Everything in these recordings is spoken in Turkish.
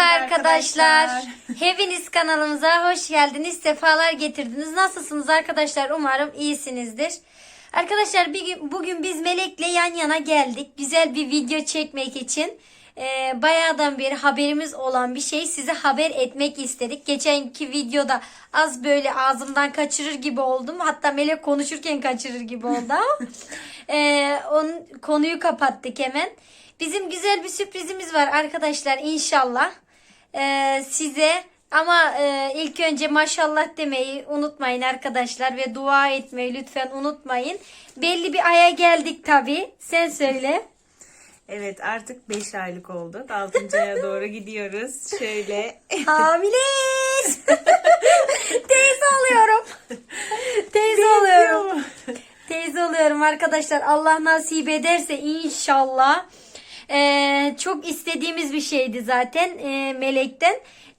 Merhaba arkadaşlar. Hepiniz kanalımıza hoş geldiniz. Sefalar getirdiniz. Nasılsınız arkadaşlar? Umarım iyisinizdir. Arkadaşlar bir gün, bugün biz Melek'le yan yana geldik. Güzel bir video çekmek için. Ee, bayağıdan beri haberimiz olan bir şey size haber etmek istedik. Geçenki videoda az böyle ağzımdan kaçırır gibi oldum. Hatta Melek konuşurken kaçırır gibi oldu ama ee, onun konuyu kapattık hemen. Bizim güzel bir sürprizimiz var arkadaşlar inşallah. Ee, size ama e, ilk önce maşallah demeyi unutmayın arkadaşlar ve dua etmeyi lütfen unutmayın. Belli bir aya geldik tabi. Sen söyle. Evet artık 5 aylık olduk. 6. aya doğru gidiyoruz. Şöyle. Hamileyiz. Teyze oluyorum. Teyze oluyorum. Teyze oluyorum arkadaşlar. Allah nasip ederse inşallah. Ee, çok istediğimiz bir şeydi zaten e, Melek'ten.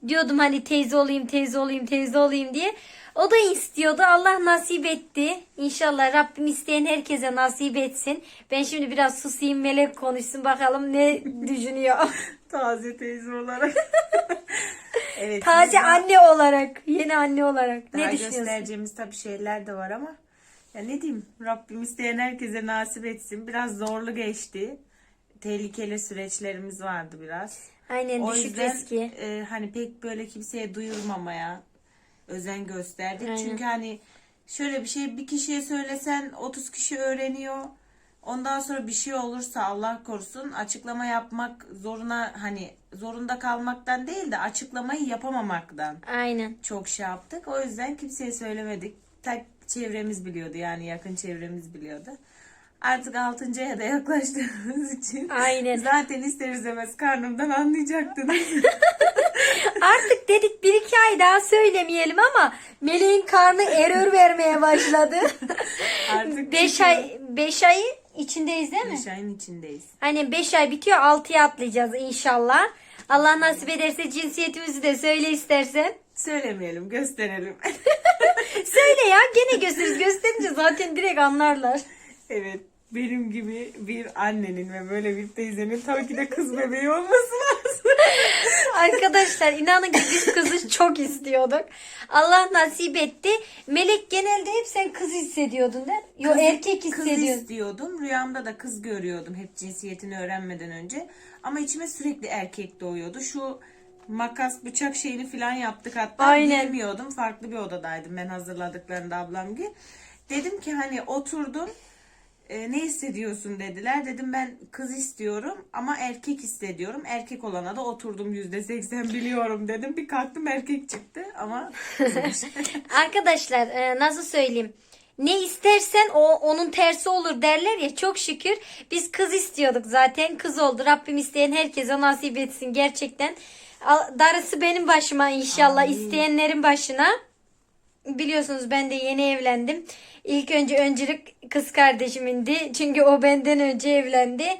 Diyordum hani teyze olayım, teyze olayım, teyze olayım diye. O da istiyordu. Allah nasip etti. İnşallah Rabbim isteyen herkese nasip etsin. Ben şimdi biraz susayım Melek konuşsun bakalım ne düşünüyor. Taze teyze olarak. evet. Taze biz anne olarak, yeni anne olarak Daha ne düşünüyorsun? göstereceğimiz tabii şeyler de var ama ya ne diyeyim Rabbim isteyen herkese nasip etsin. Biraz zorlu geçti. Tehlikeli süreçlerimiz vardı biraz. Aynen O düşük yüzden riski. e, hani pek böyle kimseye duyurmamaya özen gösterdik. Aynen. Çünkü hani şöyle bir şey bir kişiye söylesen 30 kişi öğreniyor. Ondan sonra bir şey olursa Allah korusun açıklama yapmak zoruna hani zorunda kalmaktan değil de açıklamayı yapamamaktan Aynen. çok şey yaptık. O yüzden kimseye söylemedik. Tek çevremiz biliyordu yani yakın çevremiz biliyordu. Artık 6. aya da yaklaştığımız için Aynen. zaten ister istemez karnımdan anlayacaktınız. Artık dedik bir iki ay daha söylemeyelim ama Meleğin karnı error vermeye başladı. Artık 5 ay 5 ay içindeyiz değil mi? 5 ayın içindeyiz. Hani 5 ay bitiyor 6'ya atlayacağız inşallah. Allah nasip ederse cinsiyetimizi de söyle istersen. Söylemeyelim, gösterelim. Söyle ya gene gösteririz. Gösterince zaten direkt anlarlar. evet, benim gibi bir annenin ve böyle bir teyzenin tabii ki de kız bebeği olması lazım. Arkadaşlar inanın ki biz kızı çok istiyorduk. Allah nasip etti. Melek genelde hep sen kız hissediyordun değil mi? Yok Kız- erkek Kız hissediyordun. istiyordum. Rüyamda da kız görüyordum hep cinsiyetini öğrenmeden önce. Ama içime sürekli erkek doğuyordu. Şu makas bıçak şeyini falan yaptık hatta Aynen. bilmiyordum. Farklı bir odadaydım ben hazırladıklarında ablam gibi. Dedim ki hani oturdum. E, ne hissediyorsun dediler. Dedim ben kız istiyorum ama erkek hissediyorum. Erkek olana da oturdum yüzde seksen biliyorum dedim. Bir kalktım erkek çıktı ama. Arkadaşlar e, nasıl söyleyeyim? Ne istersen o onun tersi olur derler ya çok şükür biz kız istiyorduk zaten kız oldu Rabbim isteyen herkese nasip etsin gerçekten darısı benim başıma inşallah Amin. isteyenlerin başına biliyorsunuz ben de yeni evlendim İlk önce öncülük kız kardeşimindi çünkü o benden önce evlendi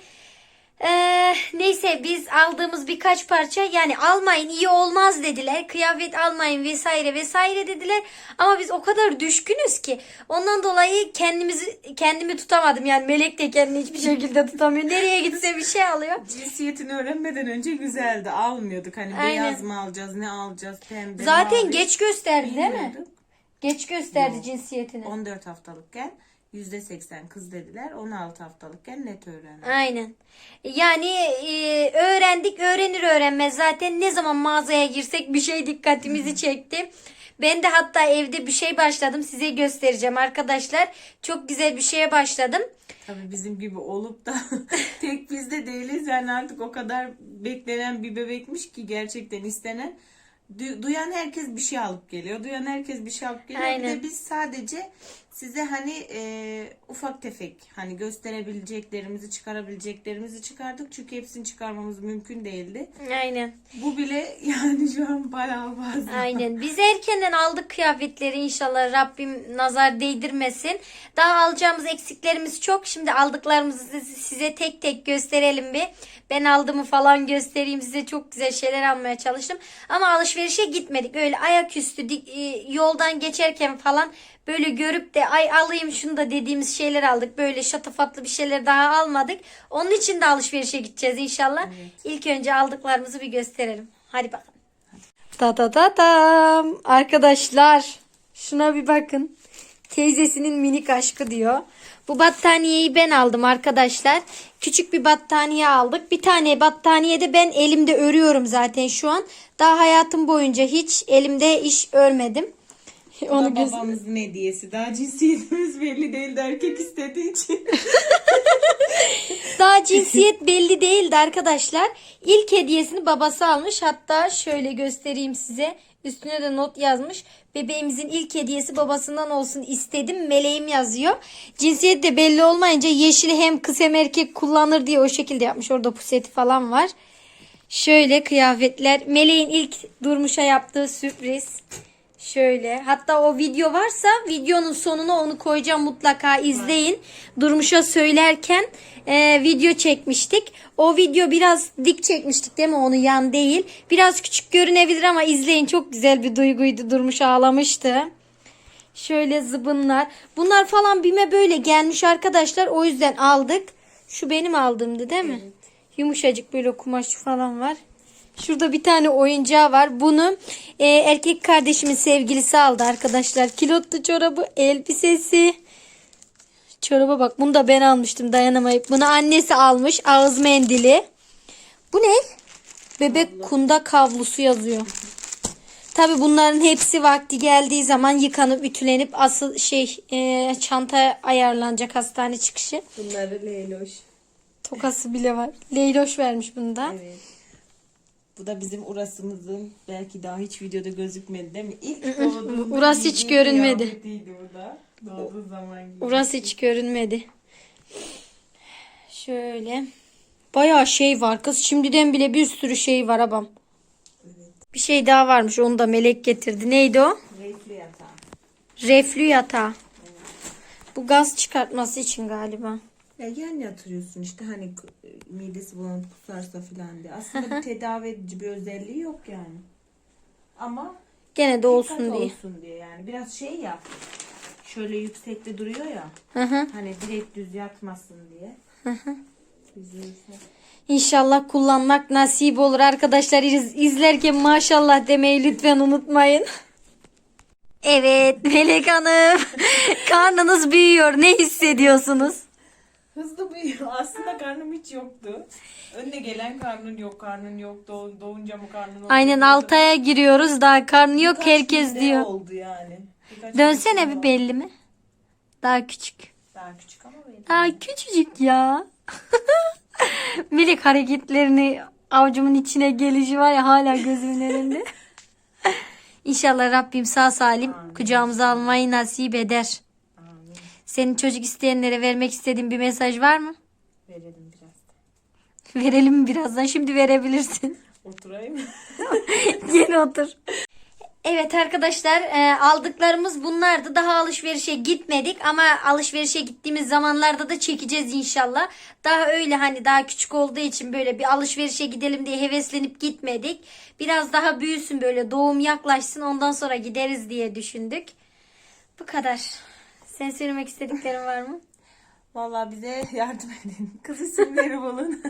ee, neyse biz aldığımız birkaç parça yani almayın iyi olmaz dediler. Kıyafet almayın vesaire vesaire dediler. Ama biz o kadar düşkünüz ki ondan dolayı kendimizi kendimi tutamadım. Yani Melek de kendini hiçbir şekilde tutamıyor. Nereye gitse bir şey alıyor. Cinsiyetini öğrenmeden önce güzeldi. Almıyorduk. Hani Aynen. beyaz mı alacağız, ne alacağız, pembe Zaten mavi. geç gösterdi değil mi? Geç gösterdi Yok. cinsiyetini. 14 haftalıkken %80 kız dediler. 16 haftalıkken net öğrendim. Aynen. Yani e, öğrendik öğrenir öğrenmez zaten ne zaman mağazaya girsek bir şey dikkatimizi çekti. Ben de hatta evde bir şey başladım size göstereceğim arkadaşlar. Çok güzel bir şeye başladım. Tabii bizim gibi olup da tek biz de değiliz. Yani artık o kadar beklenen bir bebekmiş ki gerçekten istenen. Du- Duyan herkes bir şey alıp geliyor. Duyan herkes bir şey alıp geliyor. Bir Aynen. de biz sadece size hani e, ufak tefek hani gösterebileceklerimizi çıkarabileceklerimizi çıkardık. Çünkü hepsini çıkarmamız mümkün değildi. Aynen. Bu bile yani şu an bayağı fazla. Aynen. Biz erkenden aldık kıyafetleri inşallah Rabbim nazar değdirmesin. Daha alacağımız eksiklerimiz çok. Şimdi aldıklarımızı size- tek tek gösterelim bir. Ben aldığımı falan göstereyim size çok güzel şeyler almaya çalıştım. Ama alışverişe gitmedik. Öyle ayaküstü e, yoldan geçerken falan böyle görüp de ay alayım şunu da dediğimiz şeyler aldık. Böyle şatafatlı bir şeyler daha almadık. Onun için de alışverişe gideceğiz inşallah. İlk önce aldıklarımızı bir gösterelim. Hadi bakalım. Ta ta ta tam. Arkadaşlar şuna bir bakın. Teyzesinin minik aşkı diyor. Bu battaniyeyi ben aldım arkadaşlar. Küçük bir battaniye aldık. Bir tane battaniye de ben elimde örüyorum zaten şu an. Daha hayatım boyunca hiç elimde iş örmedim. Onu göz- babamızın hediyesi. Daha cinsiyetimiz belli değildi erkek istediği için. Daha cinsiyet belli değildi arkadaşlar. İlk hediyesini babası almış. Hatta şöyle göstereyim size. Üstüne de not yazmış. Bebeğimizin ilk hediyesi babasından olsun istedim. Meleğim yazıyor. Cinsiyet de belli olmayınca yeşili hem kız hem erkek kullanır diye o şekilde yapmış. Orada puseti falan var. Şöyle kıyafetler. Meleğin ilk durmuşa yaptığı sürpriz. Şöyle. Hatta o video varsa videonun sonuna onu koyacağım mutlaka izleyin. Durmuş'a söylerken e, video çekmiştik. O video biraz dik çekmiştik değil mi? Onu yan değil. Biraz küçük görünebilir ama izleyin. Çok güzel bir duyguydu. Durmuş ağlamıştı. Şöyle zıbınlar. Bunlar falan bime böyle gelmiş arkadaşlar. O yüzden aldık. Şu benim aldığımdı değil mi? Yumuşacık böyle kumaş falan var. Şurada bir tane oyuncağı var. Bunu e, erkek kardeşimin sevgilisi aldı arkadaşlar. Kilotlu çorabı, elbisesi. Çoraba bak bunu da ben almıştım dayanamayıp. Bunu annesi almış ağız mendili. Bu ne? Bebek kunda kavlusu yazıyor. Tabi bunların hepsi vakti geldiği zaman yıkanıp ütülenip asıl şey e, çanta ayarlanacak hastane çıkışı. Bunları Leyloş. Tokası bile var. Leyloş vermiş bunu da. Evet. Bu da bizim Uras'ımızın belki daha hiç videoda gözükmedi değil mi? İlk doğduğunda Uras hiç giydiği görünmedi. kıyafetiydi bu da. Doğduğu zaman giydi. Orası hiç görünmedi. Şöyle. Bayağı şey var kız. Şimdiden bile bir sürü şey var abam. Bir şey daha varmış. Onu da melek getirdi. Neydi o? Renkli yatağı. Reflü yatağı. Bu gaz çıkartması için galiba. Ya yan yatırıyorsun işte hani midesi bulanıp kusarsa falan diye. Aslında bir tedavi edici bir özelliği yok yani. Ama Gene de olsun diye. olsun diye yani. Biraz şey yap. Şöyle yüksekte duruyor ya. Hı hı. Hani direkt düz yatmasın diye. Düzülse. İnşallah kullanmak nasip olur arkadaşlar. İz- izlerken maşallah demeyi lütfen unutmayın. Evet Melek Hanım. Karnınız büyüyor. Ne hissediyorsunuz? Hızlı büyüyor. Aslında karnım hiç yoktu. Önüne gelen karnın yok, karnın yok. Doğ, doğunca mı karnın oldu? Aynen 6 aya giriyoruz. Daha karnı yok. Birkaç Herkes günde diyor. oldu yani. Birkaç Dönsene günde bir oldu. belli mi? Daha küçük. Daha küçük ama benim. Daha küçücük ya. Melek hareketlerini avucumun içine gelişi var ya hala gözümün önünde. İnşallah Rabbim sağ salim kucağımıza almayı nasip eder. Senin çocuk isteyenlere vermek istediğin bir mesaj var mı? Verelim biraz. Verelim birazdan. Şimdi verebilirsin. Oturayım. Yeni otur. Evet arkadaşlar e, aldıklarımız bunlardı. Daha alışverişe gitmedik ama alışverişe gittiğimiz zamanlarda da çekeceğiz inşallah. Daha öyle hani daha küçük olduğu için böyle bir alışverişe gidelim diye heveslenip gitmedik. Biraz daha büyüsün böyle doğum yaklaşsın ondan sonra gideriz diye düşündük. Bu kadar. Sen söylemek istediklerin var mı? Vallahi bize yardım edin. Kız isimleri bulun.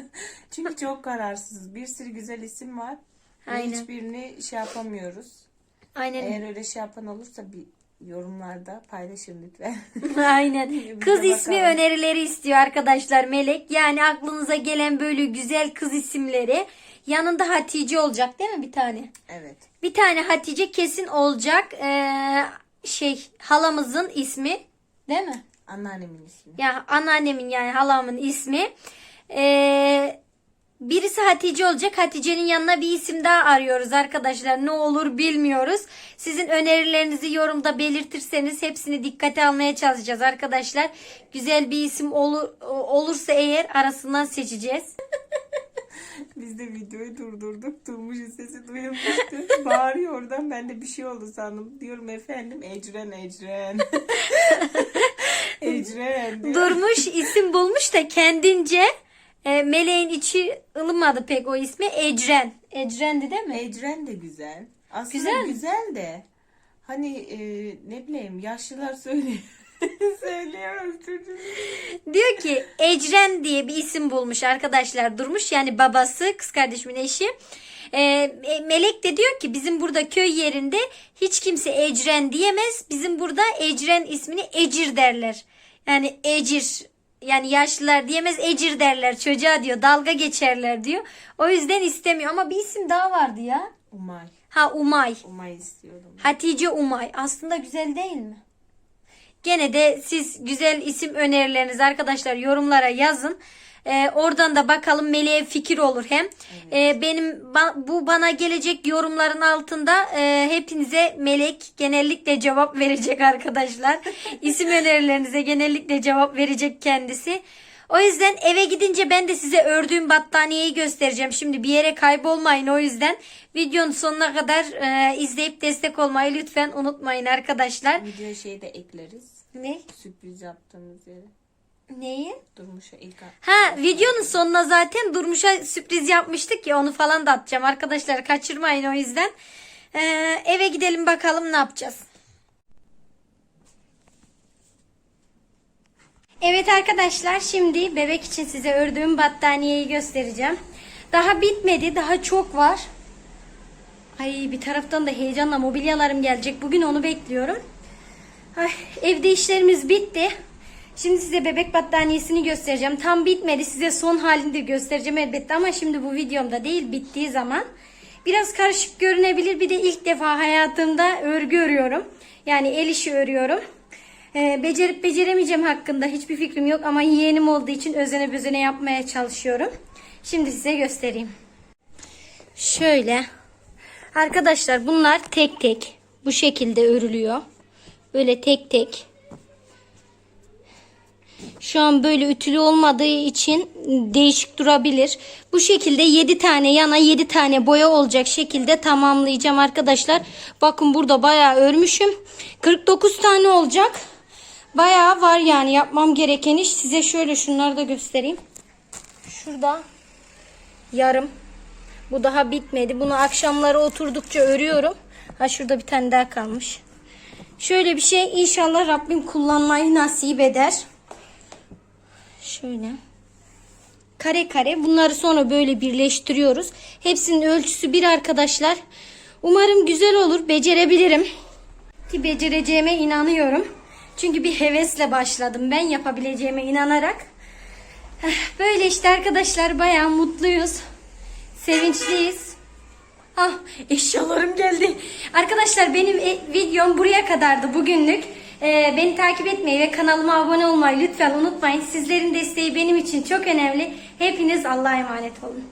Çünkü çok kararsız. Bir sürü güzel isim var. Aynen. Hiçbirini şey yapamıyoruz. Aynen. Eğer öyle şey yapan olursa bir yorumlarda paylaşın lütfen. Aynen. Kız ismi bakalım. önerileri istiyor arkadaşlar Melek. Yani aklınıza gelen böyle güzel kız isimleri. Yanında Hatice olacak değil mi bir tane? evet. Bir tane Hatice kesin olacak. Ee, şey halamızın ismi değil mi? Anneannemin ismi. Ya anneannemin yani halamın ismi. Ee, birisi Hatice olacak. Hatice'nin yanına bir isim daha arıyoruz arkadaşlar. Ne olur bilmiyoruz. Sizin önerilerinizi yorumda belirtirseniz hepsini dikkate almaya çalışacağız arkadaşlar. Güzel bir isim olur, olursa eğer arasından seçeceğiz. Biz de videoyu durdurduk. Tuğmuş'un sesi duyulmuştu. Bağırıyor oradan. Ben de bir şey oldu sandım. Diyorum efendim Ecren Ecren. Ecren diyor. Durmuş isim bulmuş da kendince e, meleğin içi ılımadı pek o ismi. Ecren. Ecren'di değil mi? Ecren de güzel. Aslında Güzel güzel, de. Hani e, ne bileyim yaşlılar söylüyor. Söylüyorum çocuğum. Diyor ki Ecren diye bir isim bulmuş arkadaşlar durmuş yani babası kız kardeşimin eşi. Ee, e, Melek de diyor ki bizim burada köy yerinde hiç kimse Ecren diyemez. Bizim burada Ecren ismini Ecir derler. Yani Ecir yani yaşlılar diyemez Ecir derler çocuğa diyor dalga geçerler diyor. O yüzden istemiyor ama bir isim daha vardı ya. Umay. Ha Umay. Umay istiyordum. Hatice Umay. Aslında güzel değil mi? Gene de siz güzel isim önerilerinizi arkadaşlar yorumlara yazın. Ee, oradan da bakalım Melek'e fikir olur hem. Ee, benim ba- bu bana gelecek yorumların altında e, hepinize Melek genellikle cevap verecek arkadaşlar. İsim önerilerinize genellikle cevap verecek kendisi. O yüzden eve gidince ben de size ördüğüm battaniyeyi göstereceğim. Şimdi bir yere kaybolmayın o yüzden videonun sonuna kadar e, izleyip destek olmayı lütfen unutmayın arkadaşlar. Video şeyi de ekleriz. Ne? Sürpriz yaptığımız yere. Neyi? Durmuş'a ilk Ha videonun sonuna zaten Durmuş'a sürpriz yapmıştık ya onu falan da atacağım. Arkadaşlar kaçırmayın o yüzden. Ee, eve gidelim bakalım ne yapacağız. Evet arkadaşlar şimdi bebek için size ördüğüm battaniyeyi göstereceğim. Daha bitmedi daha çok var. Ay bir taraftan da heyecanla mobilyalarım gelecek. Bugün onu bekliyorum. Ay, evde işlerimiz bitti. Şimdi size bebek battaniyesini göstereceğim. Tam bitmedi. Size son halini de göstereceğim elbette ama şimdi bu videomda değil bittiği zaman. Biraz karışık görünebilir. Bir de ilk defa hayatımda örgü örüyorum. Yani el işi örüyorum. Ee, becerip beceremeyeceğim hakkında hiçbir fikrim yok ama yeğenim olduğu için özene bezene yapmaya çalışıyorum. Şimdi size göstereyim. Şöyle. Arkadaşlar bunlar tek tek bu şekilde örülüyor. Böyle tek tek. Şu an böyle ütülü olmadığı için değişik durabilir. Bu şekilde 7 tane yana 7 tane boya olacak şekilde tamamlayacağım arkadaşlar. Bakın burada bayağı örmüşüm. 49 tane olacak. Bayağı var yani yapmam gereken iş. Size şöyle şunları da göstereyim. Şurada yarım. Bu daha bitmedi. Bunu akşamları oturdukça örüyorum. Ha şurada bir tane daha kalmış. Şöyle bir şey inşallah Rabbim kullanmayı nasip eder. Şöyle. Kare kare. Bunları sonra böyle birleştiriyoruz. Hepsinin ölçüsü bir arkadaşlar. Umarım güzel olur. Becerebilirim. Ki becereceğime inanıyorum. Çünkü bir hevesle başladım. Ben yapabileceğime inanarak. Böyle işte arkadaşlar bayağı mutluyuz. Sevinçliyiz. Ah eşyalarım geldi. Arkadaşlar benim e- videom buraya kadardı bugünlük. Ee, beni takip etmeyi ve kanalıma abone olmayı lütfen unutmayın. Sizlerin desteği benim için çok önemli. Hepiniz Allah'a emanet olun.